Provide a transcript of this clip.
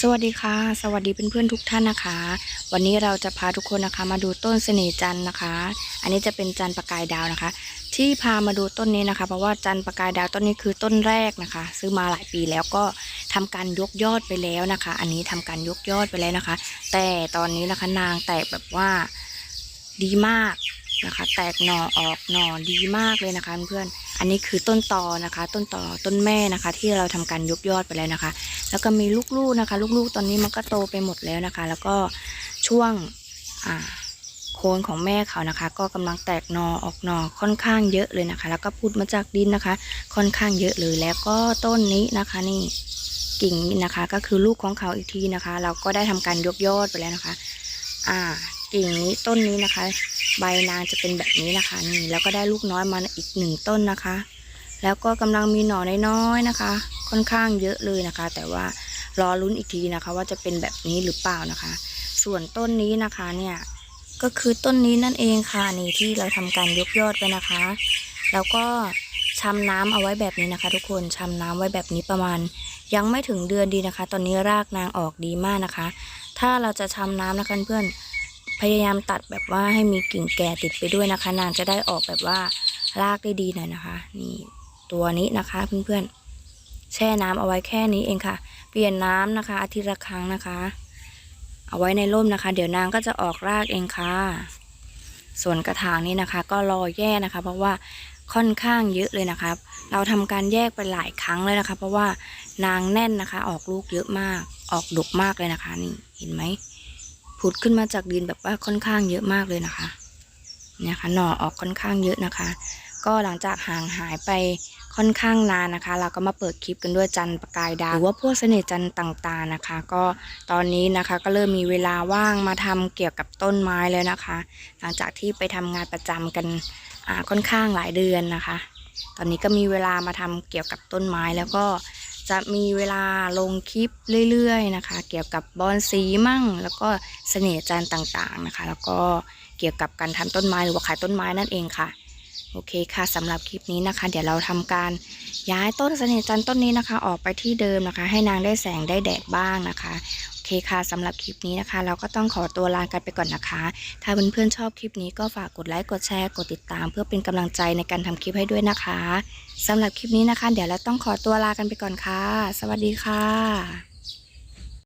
สวัสดีค่ะ สวัสดีเพื่อนๆทุกท่านนะคะ วันนี้เราจะพาทุกคนนะคะ มาดูต้นเสน่ห์จันนะคะ อันนี้จะเป็นจันประกายดาวนะคะ ที่พามาดูต้นนี้นะคะ เพราะว่าจันประกายดาวต้นนี้คือต้นแรกนะคะ ซื้อมาหลายปีแล้วก็ทำการยกยอดไปแล้วนะคะ อันนี้ทำการยกยอดไปแล้วนะคะ แต่ตอนนี้นะคะนางแตกแบบว่าดีมาก นะคะ แตกหน่อออกหน่อดีมากเลยนะคะเพื่อนๆอันนี้คือต้นตอนะคะ ต้นตอต้นแม่นะคะ ที่เราทำการยกยอดไปแล้วนะคะ แล้วก็มีลูกๆนะคะ ลูกๆ ตอนนี้มันก็โตไปหมดแล้วนะคะ แล้วก็ช่วงอ่าโคนของแม่เขานะคะ ก็กำลังแตกหนอออกหนอค่อนข้างเยอะเลยนะคะ แล้วก็พุดมาจากดินนะคะ ค่อนข้างเยอะเลยแล้วก็ต้นนี้นะคะนี่กิ่งนี้นะคะ ก็คือลูกของเขาอีกทีนะคะ เราก็ได้ทำการยกยอดไปแล้วนะคะ อ่า กิ่งนี้ต้นนี้นะคะ ใบนางจะเป็นแบบนี้นะคะนี่แล้วก็ได้ลูกน้อยมาอีกหนึ่งต้นนะคะ แล้วก็กำลังมีหน่อน้อยๆนะคะ ค่อนข้างเยอะเลยนะคะ แต่ว่ารอลุ้นอีกทีนะคะ ว่าจะเป็นแบบนี้หรือเปล่านะคะ ส่วนต้นนี้นะคะเนี่ยก็คือต้นนี้นั่นเองค่ะนี่ที่เราทำการยกยอดไปนะคะ แล้วก็ชำน้ำเอาไว้แบบนี้นะคะ ทุกคนชำน้ำไว้แบบนี้ประมาณ ยังไม่ถึงเดือนดีนะคะ ตอนนี้รากนางออกดีมากนะคะ ถ้าเราจะชำน้ำนะคะเพื่อน พยายามตัดแบบว่าให้มีกิ่งแก่ติดไปด้วยนะคะ นางจะได้ออกแบบว่ารากได้ดีหน่อยนะคะ นี่ตัวนี้นะคะเพื่อนๆแช่น้ำเอาไว้แค่นี้เองค่ะ เปลี่ยนน้ำนะคะ อาทิตย์ละครั้งนะคะ เอาไว้ในร่มนะคะ เดี๋ยวนางก็จะออกรากเองค่ะ ส่วนกระถางนี้นะคะ ก็รอแยกนะคะ เพราะว่าค่อนข้างเยอะเลยนะคะเราทำการแยกไปหลายครั้งเลยนะคะ เพราะว่านางแน่นนะคะ ออกลูกเยอะมาก ออกดกมากเลยนะคะ นี่เห็นไหม ผุดขึ้นมาจากดินแบบว่าค่อนข้างเยอะมากเลยนะคะเนี่ยค่ะหน่อออกค่อนข้างเยอะนะคะ ก็หลังจากห่างหายไปค่อนข้างนานนะคะ เราก็มาเปิดคลิปกันด้วยจันประกายดาวหรือว่าพวกเสน่ห์จันต่างๆนะคะ ก็ตอนนี้นะคะก็เริ่มมีเวลาว่างมาทำเกี่ยวกับต้นไม้แล้วนะคะ หลังจากที่ไปทำงานประจำกันค่อนข้างหลายเดือนนะคะ ตอนนี้ก็มีเวลามาทำเกี่ยวกับต้นไม้แล้วก็ จะมีเวลาลงคลิปเรื่อยๆนะคะ เกี่ยวกับบอนสีมั่ง แล้วก็เสน่ห์จันต่างๆนะคะ แล้วก็เกี่ยวกับการทำต้นไม้หรือว่าขายต้นไม้นั่นเองค่ะ โอเคค่ะสำหรับคลิปนี้นะคะ เดี๋ยวเราทำการย้ายต้นเสน่ห์จันทร์ต้นนี้นะคะ ออกไปที่เดิมนะคะ ให้นางได้แสงได้แดดบ้างนะคะโอเคค่ะสำหรับคลิปนี้นะคะ เราก็ต้องขอตัวลากันไปก่อนนะคะ ถ้าเพื่อนๆชอบคลิปนี้ก็ฝากกดไลค์กดแชร์กดติดตาม เพื่อเป็นกำลังใจในการทำคลิปให้ด้วยนะคะสำหรับคลิปนี้นะคะ เดี๋ยวเราต้องขอตัวลากันไปก่อนค่ะ สวัสดีค่ะ